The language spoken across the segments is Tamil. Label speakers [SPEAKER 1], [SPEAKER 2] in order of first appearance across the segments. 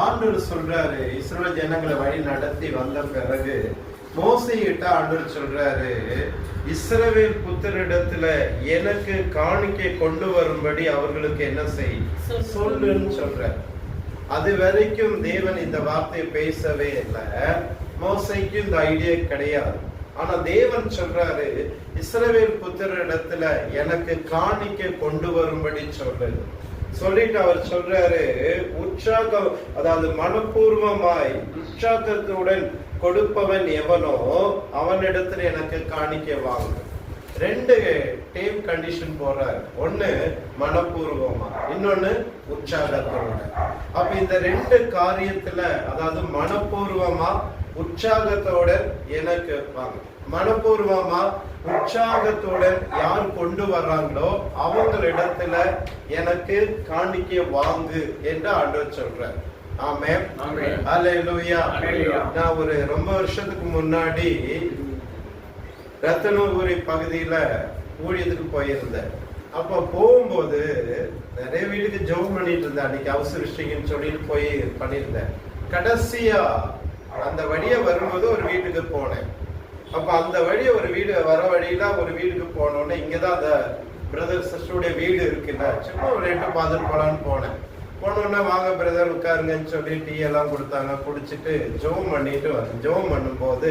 [SPEAKER 1] ஆண்டவர் சொல்றாரு இஸ்ரவேல் ஜனங்களை வழி நடத்தி வந்த பிறகு மோசையிட்ட ஆண்டவர் சொல்றாரு இஸ்ரவேல் புத்தரிடத்துல எனக்கு காணிக்கை கொண்டு வரும்படி அவர்களுக்கு என்ன செய்?
[SPEAKER 2] சொல்லு.
[SPEAKER 1] சொல்லுன்னு சொல்றாரு. அது வரைக்கும் தேவன் இந்த வார்த்தையை பேசவே இல்லை. மோசைக்கு இந்த ஐடியா கிடையாது. ஆனா தேவன் சொல்றாரு இஸ்ரவேல் புத்திரிடத்துல எனக்கு காணிக்கை கொண்டு வரும்படி சொல்லு. சொல்லிட்டு அவர் சொல்றாரு உற்சாகம் அதாவது மனப்பூர்வமாய் உற்சாகத்துடன் கொடுப்பவன் எவனோ அவனிடத்துல எனக்கு காணிக்கை வாங்க. ரெண்டு டேம் கண்டிஷன் போடுறாரு ஒண்ணு மனப்பூர்வமா இன்னொன்னு உற்சாகத்தோட. அப்ப இந்த ரெண்டு காரியத்துல அதாவது மனப்பூர்வமா உற்சாகத்தோட எனக்கு வாங்க. மனப்பூர்வமா உற்சாகத்தோட யார் கொண்டு வர்றாங்களோ அவங்களிடத்துல எனக்கு காணிக்கை வாங்கு என்று ஆண்டவர் சொல்றார். அல்லேலூயா
[SPEAKER 3] அல்லேலூயா.
[SPEAKER 1] நான் ஒரு ரொம்ப வருஷத்துக்கு முன்னாடி ரத்தனபுரி பகுதியில ஊழியத்துக்கு போயிருந்தேன். அப்ப போகும்போது நிறைய வீட்டுக்கு ஜெபம் பண்ணிட்டு இருந்தேன். அன்னைக்கு அவசரிச்சிங்கன்னு சொல்லிட்டு போய் பண்ணியிருந்தேன். கடைசியா அந்த வழியா வரும்போது ஒரு வீட்டுக்கு போனேன். அப்ப அந்த வழி ஒரு வீடு வர வழியில ஒரு வீடுக்கு போனோடனே இங்கதான் அந்த பிரதர் சிஸ்டருடைய வீடு இருக்குல்ல. சும்மா ஒரு ரெண்டு பார்த்துட்டு போலான்னு போனேன். போனோடனே வாங்க பிரதர் உட்காருங்கன்னு சொல்லி டீ எல்லாம் கொடுத்தாங்க. குடிச்சிட்டு ஜெபம் பண்ணிட்டு வந்து ஜெபம் பண்ணும்போது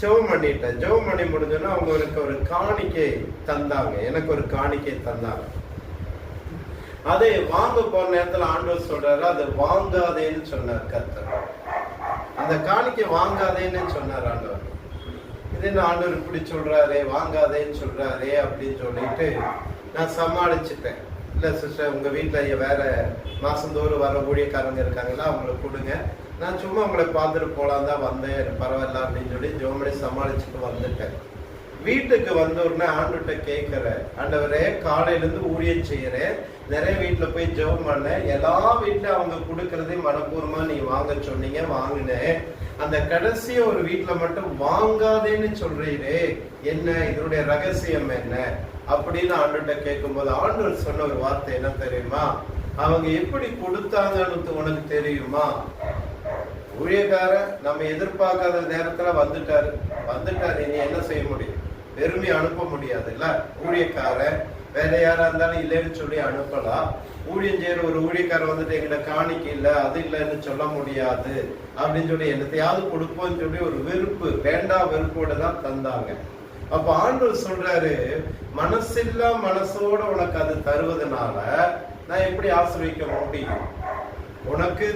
[SPEAKER 1] ஜெபம் பண்ணிட்டேன். ஜெபம் பண்ணி முடிஞ்சோன்னா அவங்களுக்கு ஒரு காணிக்கை தந்தாங்க. எனக்கு ஒரு காணிக்கை தந்தாங்க. அதை வாங்க போன நேரத்துல ஆண்டவர் சொல்றாரு அதை வாங்காதேன்னு சொன்னார் கத்தர் அந்த காணிக்கை வாங்காதேன்னு சொன்னார் ஆண்டவர். இது ஆண்டவர் இப்படி சொல்றாரே வாங்காதேன்னு சொல்றாரே அப்படின்னு சொல்லிட்டு நான் சமாளிச்சிட்டேன். இல்ல சிஸ்டர் உங்க வீட்டுல வேற மாசந்தோறும் வர ஊழியக்காரங்க இருக்காங்களா அவங்கள கொடுங்க நான் சும்மா உங்களை பார்த்துட்டு போலாம் தான் வந்தேன் பரவாயில்ல அப்படின்னு சொல்லி ஜோமடி சமாளிச்சுட்டு வந்துட்டேன். வீட்டுக்கு வந்தோடனே ஆண்டுகிட்ட கேட்கிறேன் ஆண்டவரே காலையிலேருந்து ஊழியம் செய்கிறேன். நிறைய வீட்டில் போய் ஜெபம் பண்ணேன். எல்லா வீட்டிலும் அவங்க கொடுக்கறதையும் மனப்பூர்வமாக நீ வாங்க சொன்னீங்க வாங்கினேன். அந்த கடைசி ஒரு வீட்டில் மட்டும் வாங்காதேன்னு சொல்றீரே. என்ன? இதனுடைய ரகசியம் என்ன? அப்படின்னு ஆண்டுகிட்ட கேட்கும்போது ஆண்டவர் சொன்ன ஒரு வார்த்தை என்ன தெரியுமா? அவங்க எப்படி கொடுத்தாங்கன்னு உனக்கு தெரியுமா? ஊழியக்காரன் நம்ம எதிர்பார்க்காத நேரத்துல வந்துட்டாரு. வந்துட்டாரு இனி என்ன செய்ய முடியும்? பெருமை அனுப்ப முடியாது இல்ல ஊழியக்காரன் வேற யாரா இருந்தாலும் இல்லைன்னு சொல்லி அனுப்பலாம். ஊழியம் செய்யற ஒரு ஊழியக்காரன் வந்துட்டு எங்களை காணிக்க இல்ல அது இல்லைன்னு சொல்ல முடியாது. அப்படின்னு சொல்லி என்னத்தையாவது கொடுப்போம்னு சொல்லி ஒரு வெறுப்பு வேண்டாம் வெறுப்போட தான் தந்தாங்க. அப்ப ஆண்டவர் சொல்றாரு மனசில்லா மனசோட உனக்கு அது தருவதனால நான் எப்படி ஆசிரியக்க முடியும்? உனக்கு